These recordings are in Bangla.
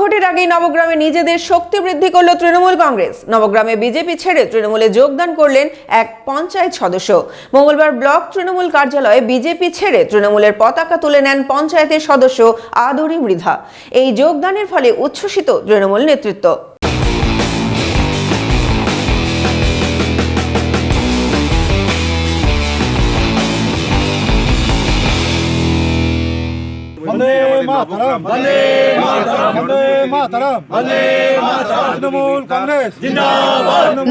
ভোটের আগেই নবগ্রামে নিজেদের শক্তি বৃদ্ধি করল তৃণমূল কংগ্রেস। নবগ্রামে বিজেপি ছেড়ে তৃণমূলে যোগদান করলেন এক পঞ্চায়েত সদস্য। মঙ্গলবার ব্লক তৃণমূল কার্যালয়ে বিজেপি ছেড়ে তৃণমূলের পতাকা তুলে নেন পঞ্চায়েতের সদস্য আদরি মৃধা। এই যোগদানের ফলে উচ্ছ্বসিত তৃণমূল নেতৃত্ব।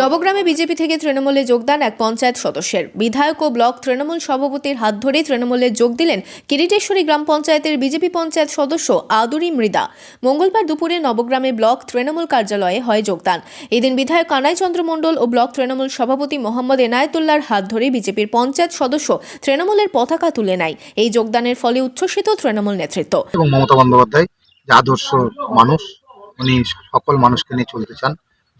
নবগ্রামে বিজেপি থেকে তৃণমূলে যোগদান এক পঞ্চায়েত সদস্যের। বিধায়ক ও ব্লক তৃণমূল সভাপতির হাত ধরেই তৃণমূলে যোগ দিলেন কিরিটেশ্বরী গ্রাম পঞ্চায়েতের বিজেপি পঞ্চায়েত সদস্য আদুরি মৃদা। মঙ্গলবার দুপুরে নবগ্রামে ব্লক তৃণমূল কার্যালয়ে হয় যোগদান। এদিন বিধায়ক কানাই চন্দ্র মণ্ডল ও ব্লক তৃণমূল সভাপতি মোহাম্মদ এনায়েতুল্লাহর হাত ধরে বিজেপির পঞ্চায়েত সদস্য তৃণমূলের পতাকা তুলে নেয়। এই যোগদানের ফলে উচ্ছ্বসিত তৃণমূল নেতৃত্ব। এবং মমতা বন্দ্যোপাধ্যায় যে আদর্শ মানুষ উনি সকল মানুষকে নিয়ে চলতে চান।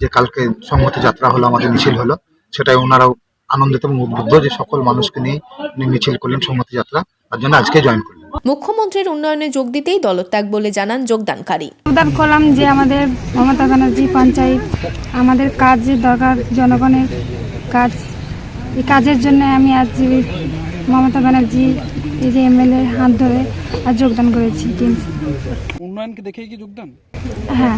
যে কালকে সংহতি যাত্রা হলো আমাদের মিছিল হলো সেটাই ওনারাও আনন্দিত এবং উদ্বুদ্ধ যে সকল মানুষকে নিয়ে উনি মিছিল করলেন সংহতি যাত্রা তার জন্য আজকে জয়েন করলেন। মুখ্যমন্ত্রীর উন্নয়নে যোগ দিতেই দলত্যাগ বলে জানান যোগদানকারী। যোগদান করলাম যে আমাদের মমতা ব্যানার্জি পঞ্চায়েত আমাদের কাজ যে দরকার জনগণের কাজ। এই কাজের জন্য আমি আজ মমতা ব্যানার্জি এই যে এমএলএ হাত ধরে আর যোগদান করেছি উন্নয়নকে দেখেই কি যোগদান? হ্যাঁ।